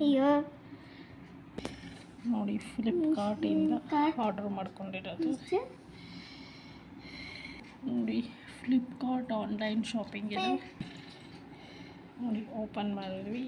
ಅಯ್ಯೋ. ನೋಡಿ ಫ್ಲಿಪ್ಕಾರ್ಟಿಂದ ಇಂದ ಆರ್ಡರ್ ಮಾಡ್ಕೊಂಡಿರೋದು. ನೋಡಿ ಫ್ಲಿಪ್ಕಾರ್ಟ್ ಆನ್ಲೈನ್ ಶಾಪಿಂಗ್ ಇದು. ನೋಡಿ ಓಪನ್ ಮಾಡಿದ್ವಿ.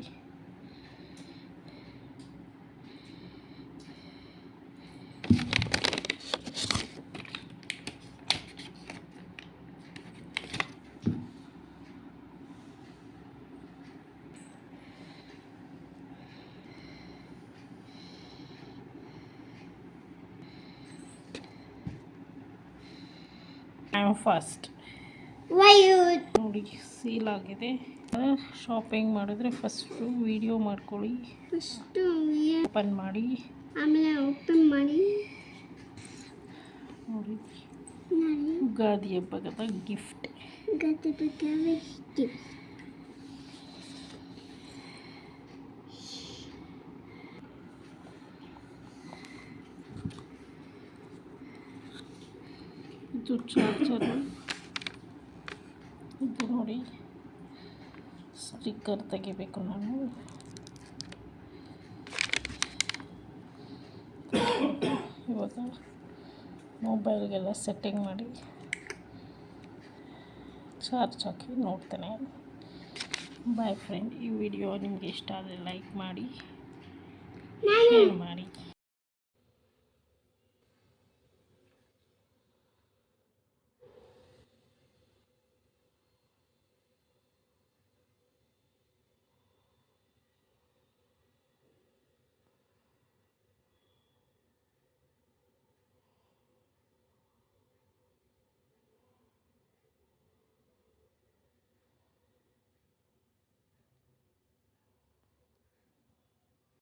ಫಸ್ಟ್ ನೋಡಿ ಸೀಲ್ ಆಗಿದೆ. ಶಾಪಿಂಗ್ ಮಾಡಿದ್ರೆ ಫಸ್ಟು ವಿಡಿಯೋ ಮಾಡ್ಕೊಳ್ಳಿ. ಫಸ್ಟು ಓಪನ್ ಮಾಡಿ. ಆಮೇಲೆ ಓಪನ್ ಮಾಡಿ. ನೋಡಿ. ಯುಗಾದಿ ಹಬ್ಬದ ಗಿಫ್ಟ್ ಯುಗಾದಿ ಹಬ್ಬದ ಗಿಫ್ಟ್ ಇದು ಚಾರ್ಜರು ಇದು ನೋಡಿ. ಸ್ಟಿಕ್ಕರ್ ತೆಗಿಬೇಕು ನಾನು. ಇವಾಗ ಮೊಬೈಲ್ಗೆಲ್ಲ ಸೆಟ್ಟಿಂಗ್ ಮಾಡಿ ಚಾರ್ಜ್ ಹಾಕಿ ನೋಡ್ತೇನೆ. ಬಾಯ್ ಫ್ರೆಂಡ್ ಈ ವಿಡಿಯೋ ನಿಮಗೆ ಇಷ್ಟ ಆದರೆ ಲೈಕ್ ಮಾಡಿ ಶೇರ್ ಮಾಡಿ.